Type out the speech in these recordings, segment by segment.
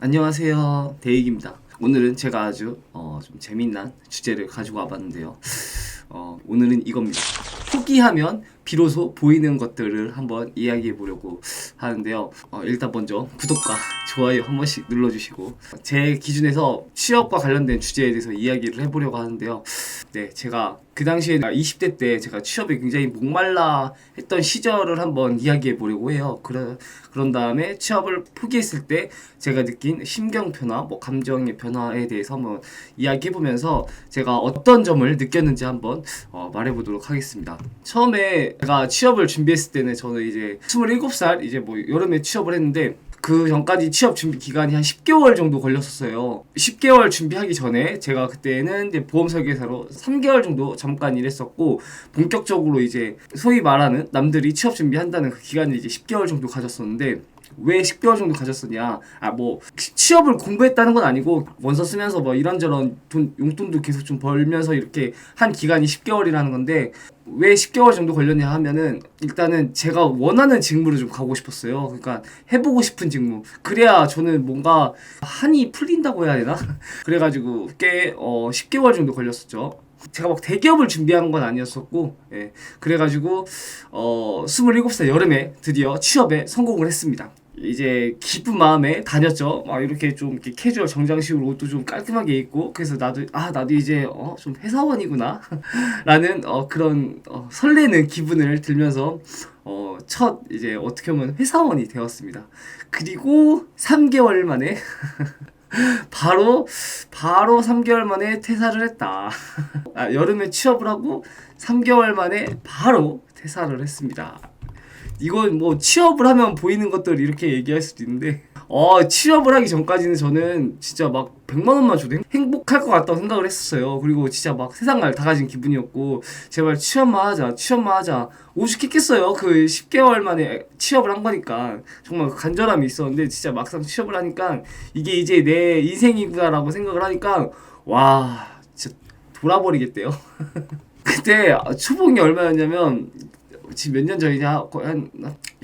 안녕하세요. 데이기입니다. 오늘은 제가 아주 어, 좀 재미난 주제를 가지고 와봤는데요. 어, 오늘은 이겁니다. 포기하면 비로소 보이는 것들을 한번 이야기해 보려고 하는데요. 어, 일단 먼저 구독과 좋아요 한 번씩 눌러주시고 제 기준에서 취업과 관련된 주제에 대해서 이야기를 해보려고 하는데요. 네, 제가 그 당시에 20대 때 제가 취업에 굉장히 목말라 했던 시절을 한번 이야기해 보려고 해요. 그러, 그런 다음에 취업을 포기했을 때 제가 느낀 심경 변화, 뭐 감정의 변화에 대해서 한번 이야기해 보면서 제가 어떤 점을 느꼈는지 한번 어, 말해 보도록 하겠습니다. 처음에 제가 취업을 준비했을 때는 저는 이제 27살 이제 뭐 여름에 취업을 했는데 그 전까지 취업 준비 기간이 한 10개월 정도 걸렸었어요. 10개월 준비하기 전에 제가 그때는 이제 보험 설계사로 3개월 정도 잠깐 일했었고 본격적으로 이제 소위 말하는 남들이 취업 준비한다는 그 기간을 이제 10개월 정도 가졌었는데 왜 10개월 정도 가졌었냐? 아 뭐 취업을 공부했다는 건 아니고 원서 쓰면서 뭐 이런저런 돈 용돈도 계속 좀 벌면서 이렇게 한 기간이 10개월이라는 건데 왜 10개월 정도 걸렸냐 하면은 일단은 제가 원하는 직무를 좀 가고 싶었어요. 그러니까 해보고 싶은 직무. 그래야 저는 뭔가 한이 풀린다고 해야 되나? 그래가지고 꽤 어, 10개월 정도 걸렸었죠. 제가 막 대기업을 준비한 건 아니었었고, 예. 그래가지고, 어, 27살 여름에 드디어 취업에 성공을 했습니다. 이제 기쁜 마음에 다녔죠. 막 이렇게 좀 이렇게 캐주얼 정장식으로 옷도 좀 깔끔하게 입고 그래서 나도 아 나도 이제 어 좀 회사원이구나 라는 어 그런 어 설레는 기분을 들면서 어 첫 이제 어떻게 보면 회사원이 되었습니다. 그리고 3개월 만에 바로 바로 3개월 만에 퇴사를 했다. 아, 여름에 취업을 하고 3개월 만에 바로 퇴사를 했습니다. 이건 뭐 취업을 하면 보이는 것들 이렇게 얘기할 수도 있는데 어 취업을 하기 전까지는 저는 진짜 막 100만 원만 줘도 행- 행복할 것 같다고 생각을 했었어요. 그리고 진짜 막 세상을 다 가진 기분이었고 제발 취업만 하자 취업만 하자 오죽했겠어요. 그 10개월 만에 취업을 한 거니까 정말 간절함이 있었는데 진짜 막상 취업을 하니까 이게 이제 내 인생이구나라고 생각을 하니까 와 진짜 돌아버리겠대요. 그때 초봉이 얼마였냐면 지금 몇 년 전이냐? 한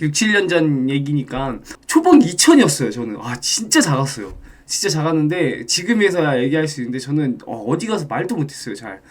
6, 7년 전 얘기니까 초봉 2천이었어요 저는. 아 진짜 작았어요. 진짜 작았는데 지금에서야 얘기할 수 있는데 저는 어, 어디 가서 말도 못했어요 잘.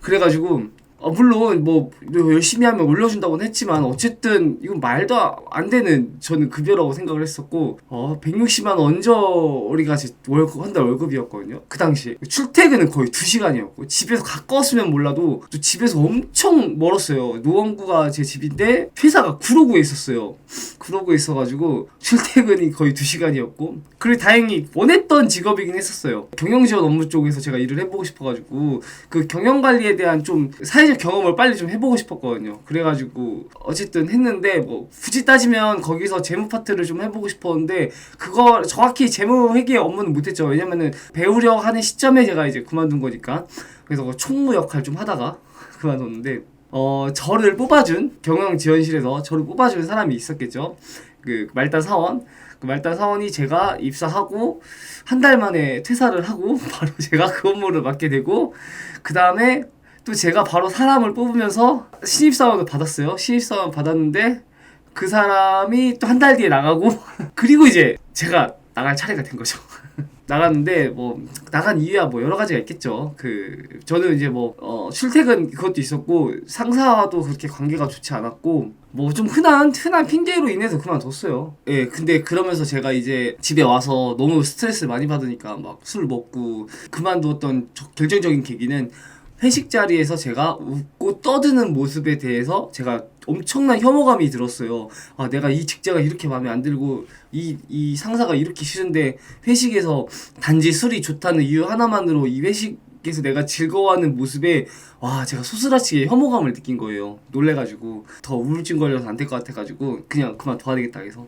그래가지고 어, 물론 뭐 열심히 하면 올려준다고는 했지만 어쨌든 이건 말도 안 되는 저는 급여라고 생각을 했었고 어 160만 언저리가 제 월급 한 달 월급이었거든요. 그 당시에. 출퇴근은 거의 2시간이었고 집에서 가까웠으면 몰라도 또 집에서 엄청 멀었어요. 노원구가 제 집인데 회사가 구로구에 있었어요. 구로구에 있어가지고 출퇴근이 거의 2시간이었고 그리고 다행히 원했던 직업이긴 했었어요. 경영지원 업무 쪽에서 제가 일을 해보고 싶어가지고 그 경영관리에 대한 좀 사회적 경험을 빨리 좀 해보고 싶었거든요. 그래가지고 어쨌든 했는데 뭐 굳이 따지면 거기서 재무 파트를 좀 해보고 싶었는데 그거 정확히 재무 회계 업무는 못했죠. 왜냐면은 배우려 하는 시점에 제가 이제 그만둔 거니까. 그래서 그 총무 역할 좀 하다가 그만뒀는데 어 저를 뽑아준 경영 지원실에서 저를 뽑아준 사람이 있었겠죠. 그 말단 사원. 그 말단 사원이 제가 입사하고 한 달 만에 퇴사를 하고 바로 제가 그 업무를 맡게 되고 그 다음에 또 제가 바로 사람을 뽑으면서 신입사원을 받았어요 신입사원 받았는데 그 사람이 또 한 달 뒤에 나가고 그리고 이제 제가 나갈 차례가 된 거죠. 나갔는데 뭐 나간 이유야 뭐 여러 가지가 있겠죠. 그 저는 이제 뭐 어, 출퇴근 그것도 있었고 상사와도 그렇게 관계가 좋지 않았고 뭐 좀 흔한 흔한 핑계로 인해서 그만뒀어요. 예, 근데 그러면서 제가 이제 집에 와서 너무 스트레스를 많이 받으니까 막 술 먹고 그만두었던 저- 결정적인 계기는 회식 자리에서 제가 웃고 떠드는 모습에 대해서 제가 엄청난 혐오감이 들었어요. 아, 내가 이 직자가 이렇게 마음에 안 들고 이, 이 상사가 이렇게 싫은데 회식에서 단지 술이 좋다는 이유 하나만으로 이 회식에서 내가 즐거워하는 모습에 와, 제가 소스라치게 혐오감을 느낀 거예요. 놀래가지고 더 우울증 걸려서 안 될 것 같아가지고 그냥 그만 둬야 되겠다 해서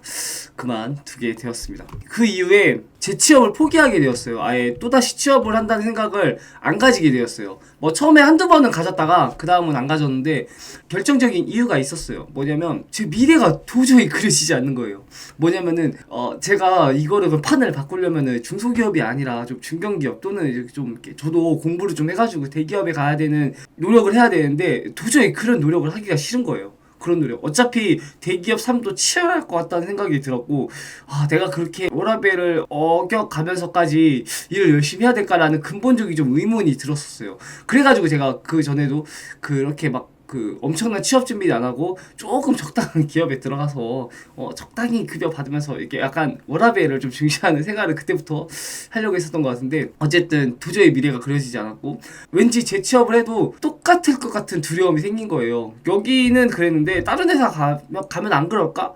그만 두게 되었습니다. 그 이후에 제 취업을 포기하게 되었어요. 아예 또다시 취업을 한다는 생각을 안 가지게 되었어요. 뭐 처음에 한두 번은 가졌다가 그 다음은 안 가졌는데 결정적인 이유가 있었어요. 뭐냐면 제 미래가 도저히 그려지지 않는 거예요. 뭐냐면은 어 제가 이거를 그 판을 바꾸려면은 중소기업이 아니라 좀 중견기업 또는 이제 좀 이렇게 저도 공부를 좀 해가지고 대기업에 가야 되는 노력을 해야 되는데 도저히 그런 노력을 하기가 싫은 거예요. 그런 노력. 어차피 대기업 삶도 치열할 것 같다는 생각이 들었고, 아, 내가 그렇게 워라벨을 어겨가면서까지 일을 열심히 해야 될까라는 근본적인 좀 의문이 들었었어요. 그래가지고 제가 그 전에도 그렇게 막 그 엄청난 취업 준비를 안 하고 조금 적당한 기업에 들어가서 어 적당히 급여 받으면서 이렇게 약간 워라벨을 좀 중시하는 생활을 그때부터 하려고 했었던 것 같은데 어쨌든 도저히 미래가 그려지지 않았고 왠지 재취업을 해도 똑같을 것 같은 두려움이 생긴 거예요. 여기는 그랬는데 다른 회사 가면, 안 그럴까?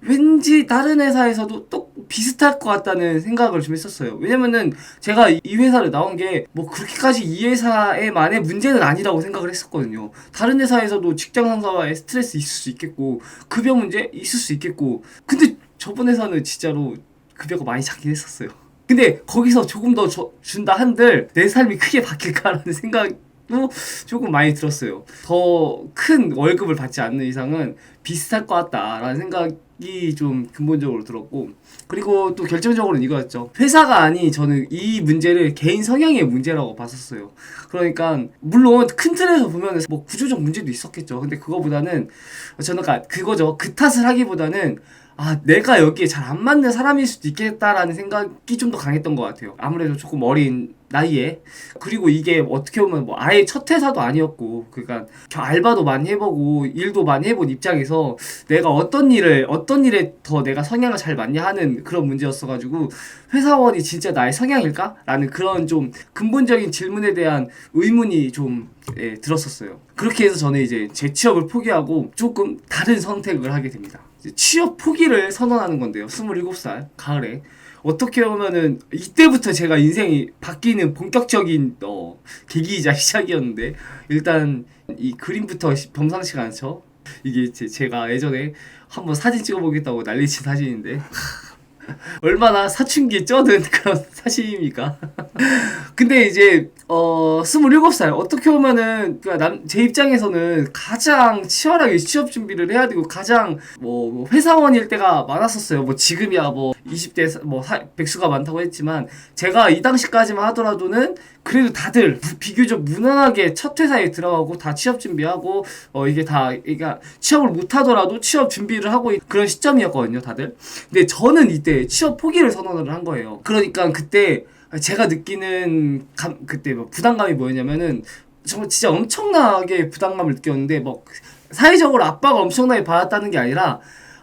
왠지 다른 회사에서도 또 비슷할 것 같다는 생각을 좀 했었어요. 왜냐면은 제가 이 회사를 나온 게 뭐 그렇게까지 이 회사에만의 문제는 아니라고 생각을 했었거든요. 다른 회사에서도 직장 상사와의 스트레스 있을 수 있겠고 급여 문제 있을 수 있겠고 근데 저번 회사는 진짜로 급여가 많이 작긴 했었어요. 근데 거기서 조금 더 줘- 준다 한들 내 삶이 크게 바뀔까라는 생각도 조금 많이 들었어요. 더 큰 월급을 받지 않는 이상은 비슷할 것 같다라는 생각 이좀 근본적으로 들었고 그리고 또 결정적으로는 이거였죠. 회사가 아닌 저는 이 문제를 개인 성향의 문제라고 봤었어요. 그러니까 물론 큰 틀에서 보면 뭐 구조적 문제도 있었겠죠. 근데 그거보다는 저는 그 그거죠. 그 탓을 하기보다는 아 내가 여기에 잘 안 맞는 사람일 수도 있겠다라는 생각이 좀 더 강했던 것 같아요. 아무래도 조금 어린 나이에 그리고 이게 어떻게 보면 뭐 아예 첫 회사도 아니었고 그러니까 겨- 알바도 많이 해보고 일도 많이 해본 입장에서 내가 어떤 일을 어떤 일에 더 내가 성향을 잘 맞냐 하는 그런 문제였어가지고 회사원이 진짜 나의 성향일까?라는 그런 좀 근본적인 질문에 대한 의문이 좀 예, 들었었어요. 그렇게 해서 저는 이제 제 취업을 포기하고 조금 다른 선택을 하게 됩니다. 취업 포기를 선언하는 건데요. 27살 가을에 어떻게 보면은 이때부터 제가 인생이 바뀌는 본격적인 어, 계기이자 시작이었는데 일단 이 그림부터 시- 범상치가 않죠. 이게 제, 제가 예전에 한번 사진 찍어보겠다고 난리친 사진인데 얼마나 사춘기에 쩌든 그런 사진입니까? 근데 이제 어 27살 어떻게 보면은 그러니까 남, 제 입장에서는 가장 치열하게 취업 준비를 해야 되고 가장 뭐, 뭐 회사원일 때가 많았었어요. 뭐 지금이야 뭐 20대 사- 뭐 사- 백수가 많다고 했지만 제가 이 당시까지만 하더라도는 그래도 다들 부- 비교적 무난하게 첫 회사에 들어가고 다 취업 준비하고 어 이게 다 그러니까 취업을 못 하더라도 취업 준비를 하고 있- 그런 시점이었거든요, 다들. 근데 저는 이때 취업 포기를 선언을 한 거예요. 그러니까 그때 제가 느끼는 감, 그때 뭐 부담감이 뭐였냐면은 정말 진짜 엄청나게 부담감을 느꼈는데 뭐 사회적으로 압박을 엄청나게 받았다는 게 아니라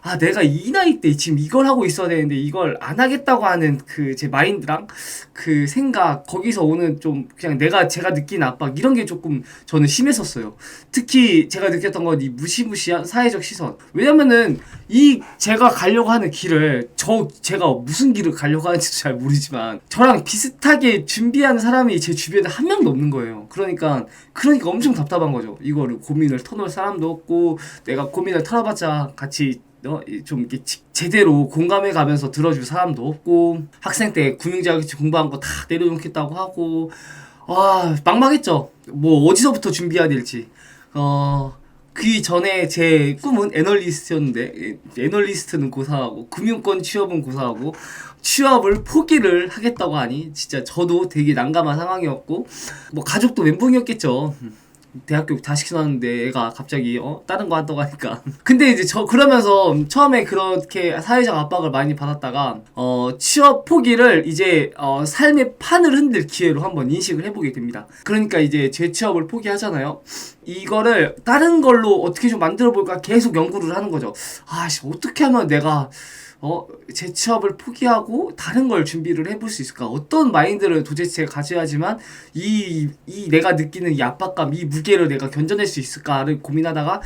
아 내가 이 나이 때 지금 이걸 하고 있어야 되는데 이걸 안 하겠다고 하는 그 제 마인드랑 그 생각 거기서 오는 좀 그냥 내가 제가 느낀 압박 이런 게 조금 저는 심했었어요. 특히 제가 느꼈던 건 이 무시무시한 사회적 시선. 왜냐면은 이 제가 가려고 하는 길을 저 제가 무슨 길을 가려고 하는지도 잘 모르지만 저랑 비슷하게 준비하는 사람이 제 주변에 한 명도 없는 거예요. 그러니까 그러니까 엄청 답답한 거죠. 이거를 고민을 터놓을 사람도 없고 내가 고민을 털어봤자 같이 좀 이렇게 지- 제대로 공감해 가면서 들어줄 사람도 없고 학생 때 금융자격증 공부한 거 다 내려놓겠다고 하고 와 막막했죠. 뭐 어디서부터 준비해야 될지. 어. 그 전에 제 꿈은 애널리스트였는데 예, 애널리스트는 고사하고 금융권 취업은 고사하고 취업을 포기를 하겠다고 하니 진짜 저도 되게 난감한 상황이었고 뭐 가족도 멘붕이었겠죠. 대학교 다 시켜놨는데 애가 갑자기 어? 다른 거 한다고 하니까. 근데 이제 저 그러면서 처음에 그렇게 사회적 압박을 많이 받았다가 어 취업 포기를 이제 어 삶의 판을 흔들 기회로 한번 인식을 해보게 됩니다. 그러니까 이제 재취업을 포기하잖아요. 이거를 다른 걸로 어떻게 좀 만들어 볼까 계속 연구를 하는 거죠. 아씨 어떻게 하면 내가 어, 제 취업을 포기하고 다른 걸 준비를 해볼 수 있을까? 어떤 마인드를 도대체 가져야지만 이, 이 내가 느끼는 이 압박감, 이 무게를 내가 견뎌낼 수 있을까를 고민하다가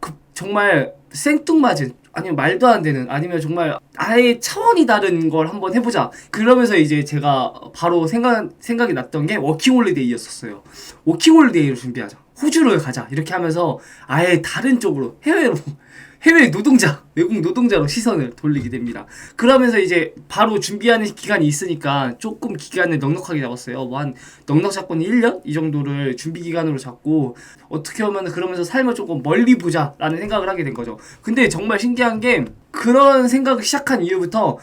그 정말 생뚱맞은 아니면 말도 안 되는 아니면 정말 아예 차원이 다른 걸 한번 해보자. 그러면서 이제 제가 바로 생각 생각이 났던 게 워킹홀리데이였었어요. 워킹홀리데이를 준비하자. 호주를 가자. 이렇게 하면서 아예 다른 쪽으로 해외로 해외 노동자, 외국 노동자로 시선을 돌리게 됩니다. 그러면서 이제 바로 준비하는 기간이 있으니까 조금 기간을 넉넉하게 잡았어요. 뭐 한 넉넉 잡고는 1년? 이 정도를 준비 기간으로 잡고 어떻게 보면 그러면서 삶을 조금 멀리 보자라는 생각을 하게 된 거죠. 근데 정말 신기한 게 그런 생각을 시작한 이후부터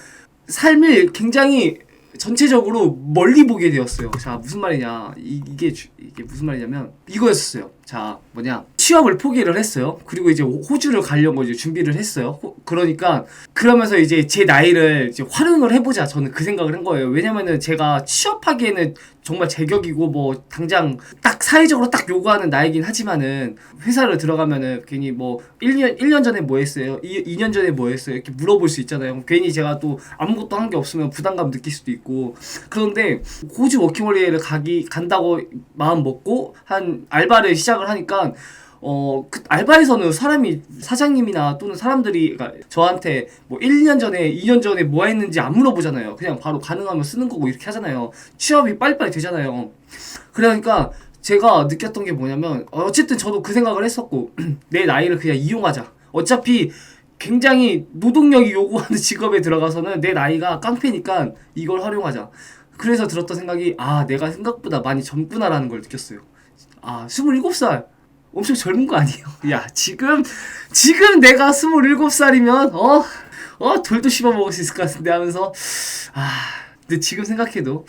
삶을 굉장히 전체적으로 멀리 보게 되었어요. 자, 무슨 말이냐. 이, 게 이게 무슨 말이냐면 이거였어요. 자, 뭐냐. 취업을 포기를 했어요. 그리고 이제 호주를 가려고 이제 준비를 했어요. 호- 그러니까 그러면서 이제 제 나이를 이제 활용을 해보자. 저는 그 생각을 한 거예요. 왜냐면은 제가 취업하기에는 정말 제격이고 뭐 당장 딱 사회적으로 딱 요구하는 나이긴 하지만은 회사를 들어가면은 괜히 뭐 1년 1년 전에 뭐 했어요? 2, 2년 전에 뭐 했어요? 이렇게 물어볼 수 있잖아요. 괜히 제가 또 아무것도 한 게 없으면 부담감 느낄 수도 있고. 그런데 호주 워킹홀리데이를 가기 간다고 마음 먹고 한 알바를 시작을 하니까 어, 그 알바에서는 사람이 사장님이나 또는 사람들이 그러니까 저한테 뭐 1년 전에 2년 전에 뭐 했는지 안 물어보잖아요. 그냥 바로 가능하면 쓰는 거고 이렇게 하잖아요. 취업이 빨리빨리 되잖아요. 그러니까 제가 느꼈던 게 뭐냐면 어, 어쨌든 저도 그 생각을 했었고 내 나이를 그냥 이용하자. 어차피 굉장히 노동력이 요구하는 직업에 들어가서는 내 나이가 깡패니까 이걸 활용하자. 그래서 들었던 생각이 아 내가 생각보다 많이 젊구나라는 걸 느꼈어요. 아 27살 엄청 젊은 거 아니에요? 야 지금 지금 내가 27살이면 어? 어 돌도 씹어 먹을 수 있을 것 같은데 하면서 아 근데 지금 생각해도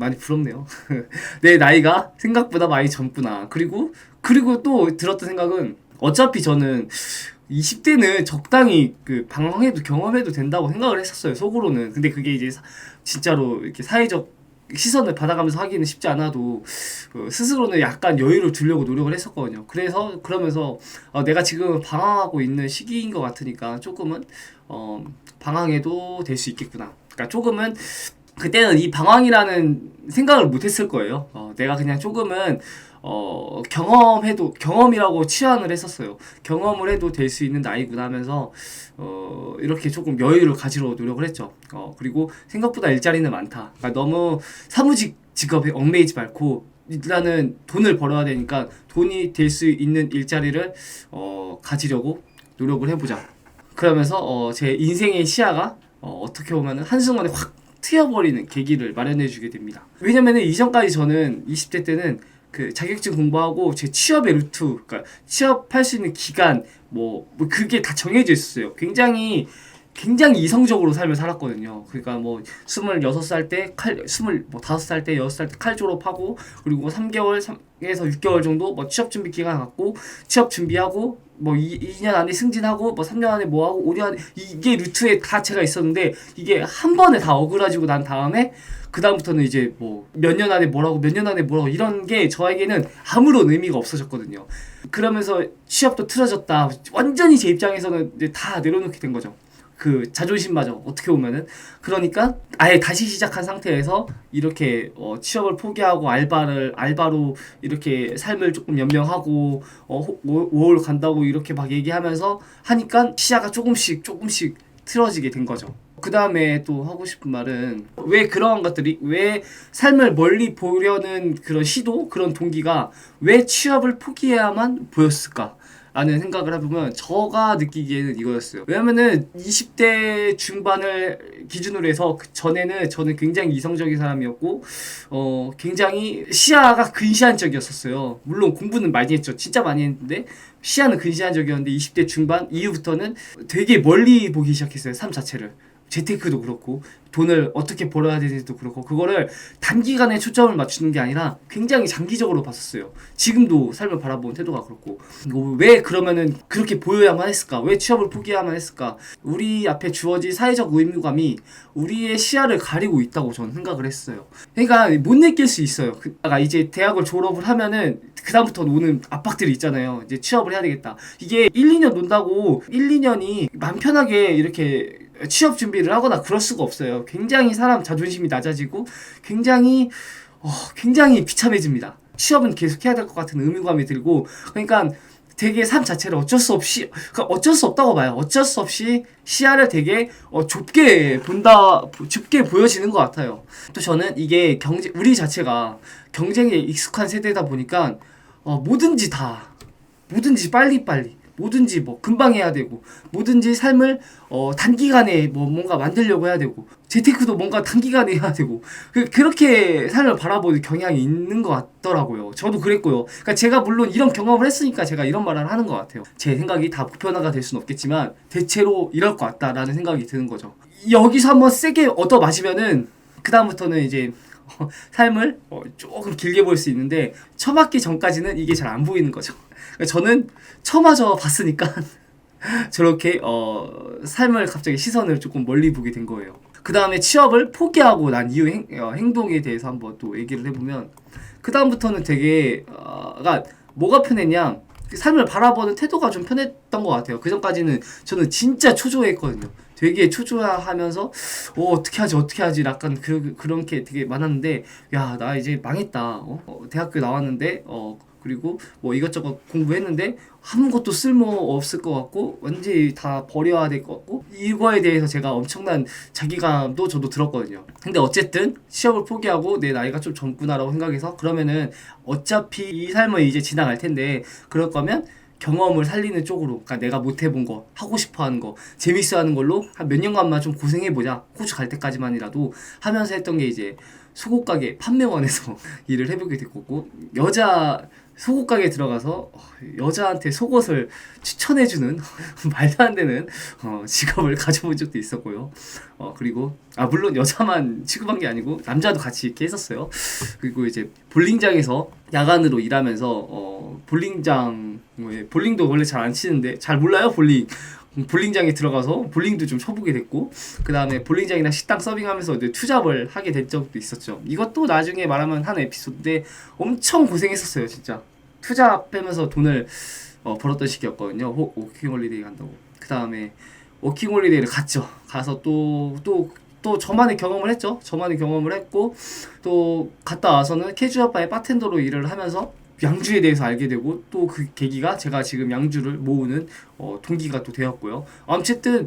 많이 부럽네요. 내 나이가 생각보다 많이 젊구나. 그리고 그리고 또 들었던 생각은 어차피 저는 20대는 적당히 그 방황해도 경험해도 된다고 생각을 했었어요. 속으로는. 근데 그게 이제 사- 진짜로 이렇게 사회적 시선을 받아가면서 하기는 쉽지 않아도 어, 스스로는 약간 여유를 두려고 노력을 했었거든요. 그래서 그러면서 어, 내가 지금 방황하고 있는 시기인 것 같으니까 조금은 어, 방황해도 될 수 있겠구나. 그러니까 조금은 그때는 이 방황이라는 생각을 못했을 거예요. 어, 내가 그냥 조금은 어, 경험해도 경험이라고 치환을 했었어요. 경험을 해도 될 수 있는 나이구나 하면서 어, 이렇게 조금 여유를 가지러 노력을 했죠. 어, 그리고 생각보다 일자리는 많다. 그러니까 너무 사무직 직업에 얽매이지 말고 일단은 돈을 벌어야 되니까 돈이 될 수 있는 일자리를 어, 가지려고 노력을 해보자. 그러면서 어, 제 인생의 시야가 어, 어떻게 보면은 한순간에 확 트여버리는 계기를 마련해주게 됩니다. 왜냐면은 이전까지 저는 20대 때는 그 자격증 공부하고 제 취업의 루트, 그러니까 취업할 수 있는 기간, 뭐, 뭐 그게 다 정해져 있었어요. 굉장히 굉장히 이성적으로 삶을 살았거든요. 그러니까 뭐 26살 때 칼, 20, 뭐 5살 때, 6살 때 칼 졸업하고 그리고 3개월, 3에서 6개월 정도 뭐 취업 준비 기간 갖고 취업 준비하고 뭐 2, 2년 안에 승진하고 뭐 3년 안에 뭐 하고 5년 안에 이게 루트에 다 제가 있었는데 이게 한 번에 다 어그라지고 난 다음에 그 다음부터는 이제 뭐 몇 년 안에 뭐라고 몇 년 안에 뭐라고 이런 게 저에게는 아무런 의미가 없어졌거든요. 그러면서 취업도 틀어졌다. 완전히 제 입장에서는 이제 다 내려놓게 된 거죠. 그 자존심마저 어떻게 보면은 그러니까 아예 다시 시작한 상태에서 이렇게 어, 취업을 포기하고 알바를 알바로 이렇게 삶을 조금 연명하고 어, 워홀 간다고 이렇게 막 얘기하면서 하니까 시야가 조금씩 조금씩 틀어지게 된 거죠. 그 다음에 또 하고 싶은 말은 왜 그러한 것들이 왜 삶을 멀리 보려는 그런 시도 그런 동기가 왜 취업을 포기해야만 보였을까? 라는 생각을 해보면 저가 느끼기에는 이거였어요. 왜냐면은 20대 중반을 기준으로 해서 그 전에는 저는 굉장히 이성적인 사람이었고 어 굉장히 시야가 근시안적이었었어요. 물론 공부는 많이 했죠. 진짜 많이 했는데 시야는 근시안적이었는데 20대 중반 이후부터는 되게 멀리 보기 시작했어요. 삶 자체를. 재테크도 그렇고 돈을 어떻게 벌어야 되는지도 그렇고 그거를 단기간에 초점을 맞추는 게 아니라 굉장히 장기적으로 봤었어요. 지금도 삶을 바라보는 태도가 그렇고 왜 그러면은 그렇게 보여야만 했을까? 왜 취업을 포기해야만 했을까? 우리 앞에 주어진 사회적 의무감이 우리의 시야를 가리고 있다고 저는 생각을 했어요. 그러니까 못 느낄 수 있어요. 그러니까 이제 대학을 졸업을 하면은 그 다음부터 오는 압박들이 있잖아요. 이제 취업을 해야 되겠다. 이게 1, 2년 논다고 1, 2년이 맘 편하게 이렇게 취업 준비를 하거나 그럴 수가 없어요. 굉장히 사람 자존심이 낮아지고 굉장히 어, 굉장히 비참해집니다. 취업은 계속 해야 될 것 같은 의무감이 들고 그러니까 되게 삶 자체를 어쩔 수 없이 그러니까 어쩔 수 없다고 봐요. 어쩔 수 없이 시야를 되게 어, 좁게 본다 좁게 보여지는 것 같아요. 또 저는 이게 경제 우리 자체가 경쟁에 익숙한 세대다 보니까 어, 뭐든지 다 뭐든지 빨리빨리 뭐든지 뭐 금방 해야 되고 뭐든지 삶을 어 단기간에 뭐 뭔가 만들려고 해야 되고 재테크도 뭔가 단기간에 해야 되고 그, 그렇게 삶을 바라보는 경향이 있는 것 같더라고요. 저도 그랬고요. 그러니까 제가 물론 이런 경험을 했으니까 제가 이런 말을 하는 것 같아요. 제 생각이 다 보편화가 될 수는 없겠지만 대체로 이럴 것 같다라는 생각이 드는 거죠. 여기서 한번 세게 얻어 마시면은 그 다음부터는 이제 삶을 어, 조금 길게 볼 수 있는데 처맞기 전까지는 이게 잘 안 보이는 거죠. 저는 처마저 봤으니까 저렇게 어, 삶을 갑자기 시선을 조금 멀리 보게 된 거예요. 그 다음에 취업을 포기하고 난 이후 행, 어, 행동에 대해서 한번 또 얘기를 해보면 그 다음부터는 되게 어, 그러니까 뭐가 편했냐 그 삶을 바라보는 태도가 좀 편했던 것 같아요. 그 전까지는 저는 진짜 초조했거든요. 되게 초조하면서 어, 어떻게 하지 어떻게 하지 약간 그, 그런 게 되게 많았는데 야 나 이제 망했다. 어? 어, 대학교 나왔는데 어 그리고 뭐 이것저것 공부했는데 아무것도 쓸모 없을 것 같고 완전히 다 버려야 될 것 같고 이거에 대해서 제가 엄청난 자기감도 저도 들었거든요. 근데 어쨌든 취업을 포기하고 내 나이가 좀 젊구나라고 생각해서 그러면은 어차피 이 삶은 이제 지나갈 텐데 그럴 거면 경험을 살리는 쪽으로 그러니까 내가 못 해본 거 하고 싶어 하는 거 재밌어 하는 걸로 한 몇 년간만 좀 고생해 보자 호주 갈 때까지만이라도 하면서 했던 게 이제 속옷 가게 판매원에서 일을 해보게 됐고 여자 속옷 가게에 들어가서 어, 여자한테 속옷을 추천해주는 말도 안 되는 어, 직업을 가져본 적도 있었고요. 어, 그리고 아 물론 여자만 취급한 게 아니고 남자도 같이 이렇게 했었어요. 그리고 이제 볼링장에서 야간으로 일하면서 어, 볼링장 뭐, 예, 볼링도 원래 잘 안 치는데 잘 몰라요 볼링. 볼링장에 들어가서 볼링도 좀 쳐보게 됐고 그 다음에 볼링장이나 식당 서빙하면서 이제 투잡을 하게 된 적도 있었죠. 이것도 나중에 말하면 한 에피소드인데 엄청 고생했었어요 진짜. 투잡 빼면서 돈을 어, 벌었던 시기였거든요. 호, 워킹 홀리데이 간다고. 그 다음에 워킹 홀리데이를 갔죠. 가서 또 또 또 저만의 경험을 했죠. 저만의 경험을 했고 또 갔다 와서는 캐주얼바의 바텐더로 일을 하면서 양주에 대해서 알게 되고 또 그 계기가 제가 지금 양주를 모으는 어, 동기가 또 되었고요. 어쨌든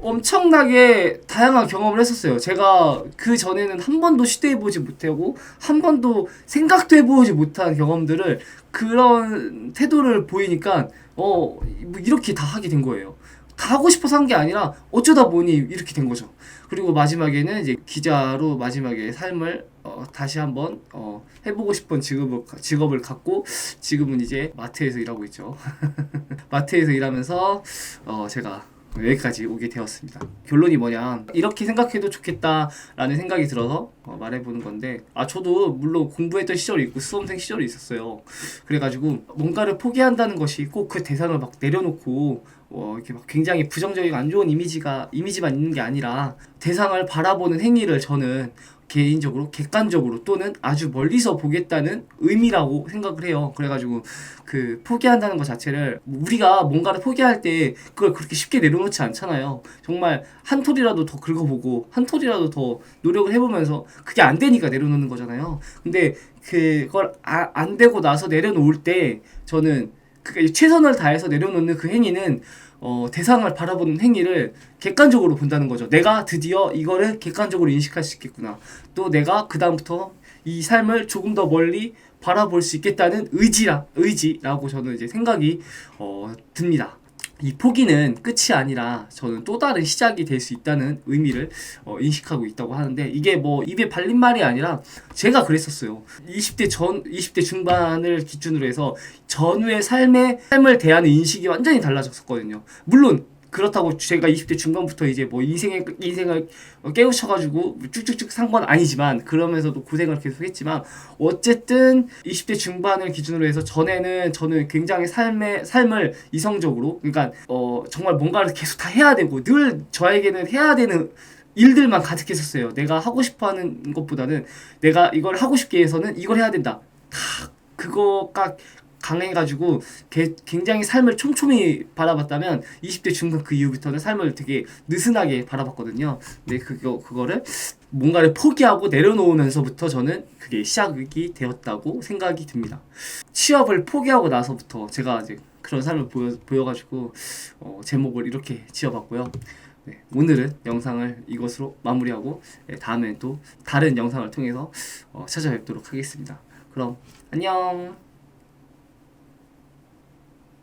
엄청나게 다양한 경험을 했었어요. 제가 그 전에는 한 번도 시도해 보지 못하고 한 번도 생각도 해보지 못한 경험들을 그런 태도를 보이니까 어 뭐 이렇게 다 하게 된 거예요. 다 하고 싶어서 한 게 아니라 어쩌다 보니 이렇게 된 거죠. 그리고 마지막에는 이제 기자로 마지막에 삶을 어, 다시 한번 어, 해보고 싶은 직업을 직업을 갖고 지금은 이제 마트에서 일하고 있죠. 마트에서 일하면서 어, 제가 여기까지 오게 되었습니다. 결론이 뭐냐 이렇게 생각해도 좋겠다라는 생각이 들어서 어, 말해보는 건데 아 저도 물론 공부했던 시절이 있고 수험생 시절이 있었어요. 그래가지고 뭔가를 포기한다는 것이 꼭 그 대상을 막 내려놓고 어, 이렇게 막 굉장히 부정적이고 안 좋은 이미지가 이미지만 있는 게 아니라 대상을 바라보는 행위를 저는 개인적으로 객관적으로 또는 아주 멀리서 보겠다는 의미라고 생각을 해요. 그래가지고 그 포기한다는 것 자체를 우리가 뭔가를 포기할 때 그걸 그렇게 쉽게 내려놓지 않잖아요. 정말 한 톨이라도 더 긁어보고 한 톨이라도 더 노력을 해보면서 그게 안 되니까 내려놓는 거잖아요. 근데 그걸 아, 안 되고 나서 내려놓을 때 저는 그 최선을 다해서 내려놓는 그 행위는 어, 대상을 바라보는 행위를 객관적으로 본다는 거죠. 내가 드디어 이거를 객관적으로 인식할 수 있겠구나. 또 내가 그 다음부터 이 삶을 조금 더 멀리 바라볼 수 있겠다는 의지라 의지라고 저는 이제 생각이 어, 듭니다. 이 포기는 끝이 아니라 저는 또 다른 시작이 될 수 있다는 의미를 어, 인식하고 있다고 하는데 이게 뭐 입에 발린 말이 아니라 제가 그랬었어요. 20대 전 20대 중반을 기준으로 해서 전후의 삶의 삶을 대하는 인식이 완전히 달라졌었거든요. 물론 그렇다고 제가 20대 중반부터 이제 뭐 인생의 인생을 깨우쳐가지고 쭉쭉쭉 산 건 아니지만 그러면서도 고생을 계속했지만 어쨌든 20대 중반을 기준으로 해서 전에는 저는 굉장히 삶의 삶을 이성적으로 그러니까 어 정말 뭔가를 계속 다 해야 되고 늘 저에게는 해야 되는 일들만 가득했었어요. 내가 하고 싶어 하는 것보다는 내가 이걸 하고 싶게 해서는 이걸 해야 된다. 다 그거가 강해가지고 굉장히 삶을 촘촘히 바라봤다면 20대 중반 그 이후부터는 삶을 되게 느슨하게 바라봤거든요. 근데 그거 그거를 뭔가를 포기하고 내려놓으면서부터 저는 그게 시작이 되었다고 생각이 듭니다. 취업을 포기하고 나서부터 제가 이제 그런 삶을 보여, 보여가지고 어, 제목을 이렇게 지어봤고요. 네, 오늘은 영상을 이것으로 마무리하고 네, 다음에 또 다른 영상을 통해서 어, 찾아뵙도록 하겠습니다. 그럼 안녕.